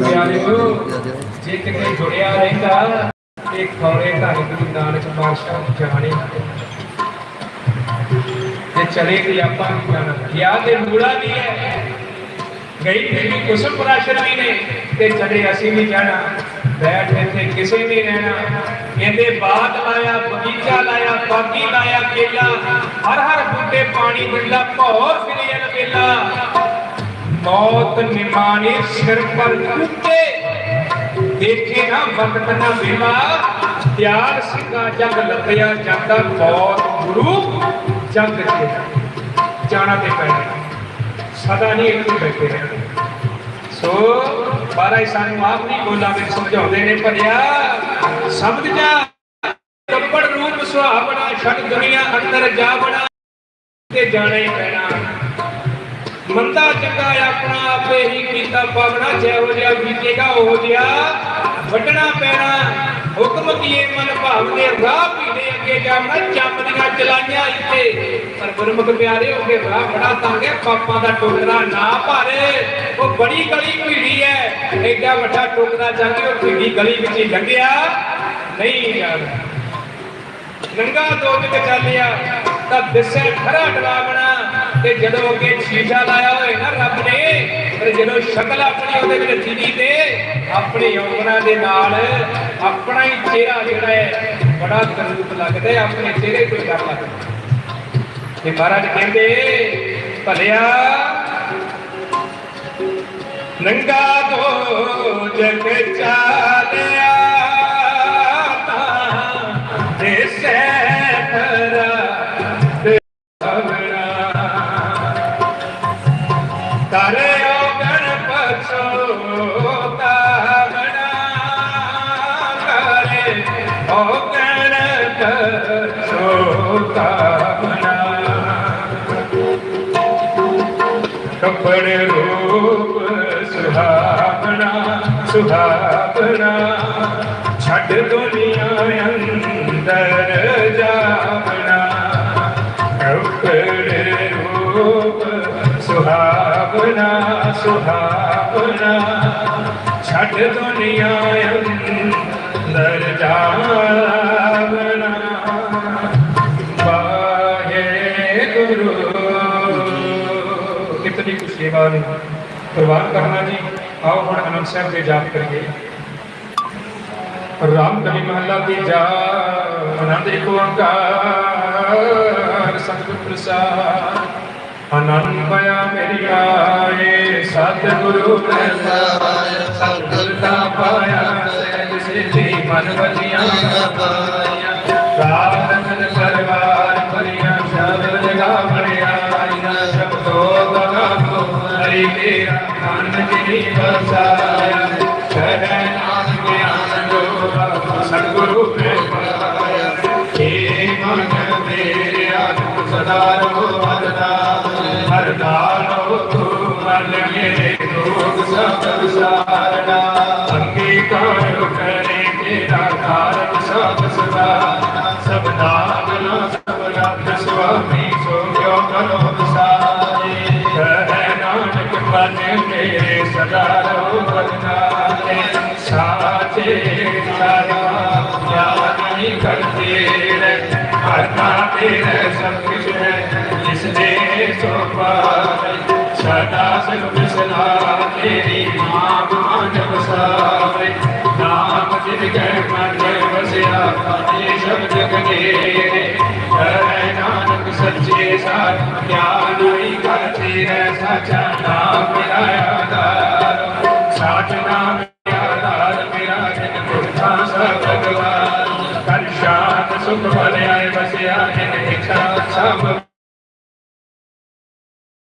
ਪਿਆਰਿਓ ਜੇ ਕਿਤੇ ਜੁੜਿਆ ਰਹਿੰਦਾ ਇਹ ਖੌਰੇ ਧੰਨ ਗੁਰੂ ਨਾਨਕ ਪਾਤਸ਼ਾਹ ਜਾਣੇ ਤੇ। ਚਲੇ ਵੀ ਆਪਾਂ ਨਹੀਂ ਜਾਣਾ ਯਾਦ ਦੇ ਮੂੜਾ ਵੀ ਹੈ। ਗਈ ਬੀਬੀ ਕੁਸਮ ਪਰਾਸ਼ਰਮੀ ਨੇ, ਤੇ ਚਲੇ ਅਸੀਂ ਵੀ ਜਾਣਾ, ਬੈਠ ਇੱਥੇ ਕਿਸੇ ਨੇ ਰਹਿਣਾ। ਇਹਦੇ ਬਾਦ ਲਾਇਆ ਬਗੀਚਾ ਲਾਇਆ, ਬਾਗੀ ਲਾਇਆ, ਕੇਲਾ। ਹਰ ਹਰ ਬੂਟੇ ਪਾਣੀ ਦਿੰਦਾ ਭੌਰ। ਮੌਤ ਨਿਮਾਣੇ ਸਿਰ ਪਰ ਕੁੱਤੇ। ਦੇਖੇ ਨਾ ਵਕਤ ਨਾ ਵੇਲਾ। ਤਿਆਰ ਸਿੰਘਾ ਜਗ ਲੱਭਿਆ ਜਾਂਦਾ ਮੌਤ ਗੁਰੂ ਜਗ ਕੇ ਜਾਣਾ ਤੇ ਪੈਣਾ। ਸਦਾ ਨਹੀਂ ਇੱਥੇ ਬੈਠੇ ਰਹਿਣਾ। ਸੋ ਬਾਰਾ ਸਾਨੂੰ ਆਪ ਨਹੀਂ ਬੋਲਾ ਵਿੱਚ ਸਮਝਾਉਂਦੇ ਨੇ ਭਰਿਆ। ਸਮਝ ਜਾ। ਕੱਪੜ ਰੂਪ ਸੁਹਾਵਣਾ, ਛੱਡ ਦੁਨੀਆ ਅੰਦਰ ਜਾ ਬਣਾ ਤੇ ਜਾਣਾ ਹੀ ਪੈਣਾ। ਮੰਦਾ ਚੰਗਾ ਆਪਣਾ ਆਪੇ ਹੀ ਕੀਤਾ ਪਾਵਣਾ, ਜਿਹੋ ਜਿਹਾ ਬੀਤੇਗਾ, ਉਹ ਜਿਹਾ ਵੱਢਣਾ ਪੈਣਾ। ਹੁਕਮ ਕੀਏ ਮਨ ਭਾਵਨੇ ਰਾਹ ਪੀੜੇ ਅੱਗੇ ਜਾਣਾ, ਚੰਮ ਦੀਆਂ ਚਲਾਈਆਂ ਇੱਥੇ। ਪਰ ਗੁਰਮੁਖ ਪਿਆਰੇ ਹੋ ਕੇ ਰਾਹ ਬੜਾ ਤਾਂਗੇ ਪਾਪਾਂ ਦਾ ਟੋਕਰਾ ਨਾ ਭਾਰੇ। ਉਹ ਬੜੀ ਗਲੀ ਭੀੜੀ ਹੈ। ਐਡਾ ਵੱਡਾ ਟੋਕਰਾ ਜਾ ਕੇ ਉਹ ਭੀੜੀ ਗਲੀ ਵਿੱਚ ਹੀ ਲੰਘਿਆ। ਨਹੀਂ ਜਾਣਾ ਨੰਗਾ ਦੋ ਤੇ ਚੱਲਿਆ ਤਾਂ ਦਿਸੇ ਖਰਾ ਡਰਾਵਣਾ। ਤੇ ਜਦੋਂ ਅੱਗੇ ਸ਼ੀਸ਼ਾ ਲਾਇਆ ਹੋਏ ਨਾ ਰੱਬ ਨੇ ਪਰ ਜਦੋਂ ਸ਼ਕਲ ਆਪਣੀ ਉਹਦੇ ਵਿੱਚ ਦੀਦੀ ਤੇ, ਆਪਣੀ ਔਗਣਾ ਦੇ ਨਾਲ ਆਪਣਾ ਹੀ ਚਿਹਰਾ ਜਿਹੜਾ ਹੈ, ਬੜਾ ਕਰੂਪ ਲੱਗਦਾ ਹੈ, ਆਪਣੇ ਚਿਹਰੇ ਕੋਈ ਡਰ ਲੱਗਦਾ ਤੇ ਮਹਾਰਾਜ ਕਹਿੰਦੇ, ਭਲਿਆ, ਨੰਗਾ ਦੋ ਜਗ ਚਾਲਿਆ ਕੱਪੜ ਰੂਪ ਸੁਹਾਵਣਾ ਸੁਹਾਵਣਾ। ਛੱਡ ਦੁਨੀਆ ਅੰਦਰ ਜਾਵਣਾ। ਕੱਪੜ ਰੂਪ ਸੁਹਾਵਣਾ ਸੁਹਾਵਣਾ। ਛੱਡ ਦੁਨੀਆ ਅੰਦਰ ਜਾਵਣਾ। ਸੇਵਾ ਨੂੰ ਪ੍ਰਵਾਨ ਕਰਨਾ ਜੀ। ਆਓ ਹੁਣ ਅਨੰਦ ਸਾਹਿਬ ਦੇ ਜਾਪ ਕਰੀਏ। ਰਾਮ ਕਲੀ ਮਹੱਲਾ ਦੀ ਜਾ ਆਨੰਦ ਇੱਕ ਓੰਕਾਰ, ਸਤਿਗੁਰ ਪ੍ਰਸਾਦ। ਆਨੰਦ ਪਿਆ ਮੇਰੀ ਆਏ, ਸਤਿਗੁਰੂ ਪ੍ਰਸਾਦ, ਸਤਿਗੁਰ ਦਾ ਪਾਇਆ, ਸਹਿਜ ਸਿੱਧੀ ਮਨ ਵਜੀਆਂ ਪਾਇਆ ਆਤਮ ਸਦਾ ਰੋ ਤੂੰ ਮਨ ਮੇਰੇ ਰੋਗ ਸਭ ਸਾਰਣਾ ਅੰਗੀਕਾਰ ਕਰੇ ਤੇਰਾ ਕਾਰਨ ਸਭ ਸਦਾ ਸਬਦਾ ਗਨਾ ਸਭ ਰੱਬ ਸੁਆਮੀ ਸੋ ਕਿਉ ਕਰੋ ਵਿਸਾਰੇ ਕਹਿ ਨਾਨਕ ਮਨ ਮੇਰੇ ਸਦਾ ਰੋ ਵਰਨਾਲੇ ਸਾਚੇ ਸਾਰਾ ਯਾਦ ਨਹੀਂ ਕਰਤੇ ਕਰਨਾ ਤੇਰੇ ਸਭ ਦੇ ਸੋ ਸਦਾ ਸਿਰ ਬਿਸਲਾ ਤੇਰੀ ਨਾਮ ਮਨ ਵਸਾਵੇ ਨਾਮ ਜਿਨ ਕੈ ਮਨ ਵਸਿਆ ਇਹ ਸ਼ਬਦ ਕਨੇਰੇ ਕਹੈ ਨਾਨਕ ਸੱਚੇ ਸਾਰ ਗਿਆਨ ਨਹੀਂ ਕਰਤੇ ਹੈ ਸਾਚਾ ਨਾਮ ਮੇਰਾ ਆਧਾਰ ਸਾਚ ਨਾਮ ਮੇਰਾ ਆਧਾਰ ਮੇਰਾ ਜਿਨ ਪੁਰਖਾ ਸਭ ਭਗਵਾਨ ਕਰ ਸ਼ਾਂਤ ਸੁਖ ਭਲਿਆ ਵਸਿਆ ਜਿਨ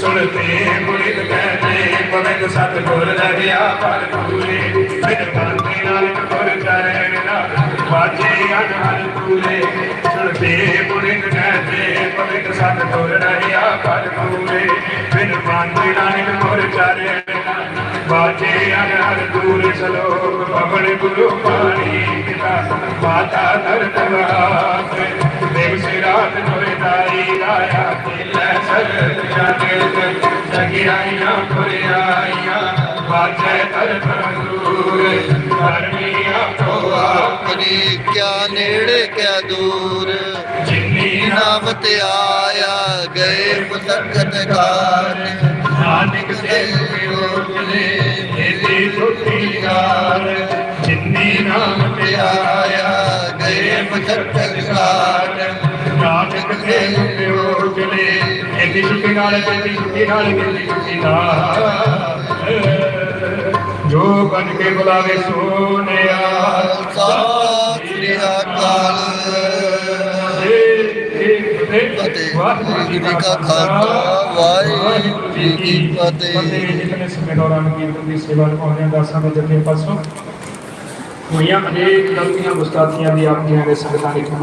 ਸੁਣਤੇ ਮੁਰਿਦ ਕਹਤੇ ਪਵਿੱਤ ਸਤ ਗੁਰ ਰਹਿਆ ਪਰ ਪੂਰੇ ਬਿਨ ਬੰਦੇ ਨਾਨਕ ਗੁਰ ਚਰਨ ਨਾਲ ਵਾਜੇ ਅਨਹਦ ਪੂਰੇ ਸੁਣਤੇ ਮੁਰਿਦ ਕਹਤੇ ਸਤ ਗੁਰ ਰਹਿਆ ਪਰ ਪੂਰੇ ਬਿਨ ਬੰਦੇ ਨਾਨਕ ਗੁਰ ਚਰਨ ਨਾਲ ਵਾਜੇ ਅਨਹਦ ਪੂਰੇ ਸਲੋਕ ਪਵਨ ਗੁਰੂ ਪਾਣੀ ਪਿਤਾ। ਮਾਤਾ ਧਰਤ ਵਾਤ ਦੇਵ ਸਿਰਾਤ ਹੋਏ ਦਾਈ ਰਾਇਆ ਤਿਲੈ ਸਗਲ ਜਾਗੇ ਜਗਿਆਈਆਂ ਪੁਰਿਆਈਆਂ ਵਾਜੇ ਧਰਤ ਦੂਰ। ਧਰਮੀਆਂ ਕੋ ਆਪਣੀ ਕਿਆ ਨੇੜੇ ਕਿਆ ਦੂਰ। ਨਾਮ ਤੇ ਆਇਆ ਗਏ ਮੁਸਕਤ ਕਾਰਨ ਨਾਨਕ ਤੇ ਵਿਰੋਧਲੇ ਇਹਦੀ ਸੁਤੀ ਗਾਲ ਜਿਨੀ ਨਾਮ ਤੇ ਆਇਆ ਗਏ ਮੁਸਕਤ ਕਾਰਨ ਨਾਨਕ ਤੇ ਵਿਰੋਧਲੇ ਇਹਦੀ ਸੁਤੀ ਨਾਲ ਇਹਦੀ ਸੁਤੀ ਨਾਲ ਇਹਦੀ ਸੁਤੀ ਨਾਲ। ਜੋ ਬਨ ਕੇ ਬੁਲਾਵੇ ਸੋਨਿਆ ਸਤਿ ਸ੍ਰੀ ਅਕਾਲ। ਫਤਿਹ ਵਾਹਿਗੁਰੂ ਜੀ ਕਾ ਖਾਲਸਾ ਵਾਹਿਗੁਰੂ ਜੀ ਕੀ ਫਤਿਹ। ਜਿਤਨੇ ਸਮੇਂ ਦੌਰਾਨ ਕੀਰਤਨ ਦੀ ਸੇਵਾ ਨਿਭਾਉਂਦੇ ਹਾਂ ਦਾਸਾਂ ਦੇ ਜਥੇ ਪਾਸੋਂ ਹੋਈਆਂ ਅਨੇਕ ਗਲਤੀਆਂ ਗੁਸਤਾਖੀਆਂ ਦੀ ਆਪ ਜੀਆਂ ਦੇ ਸੰਗਤਾਂ ਨੇ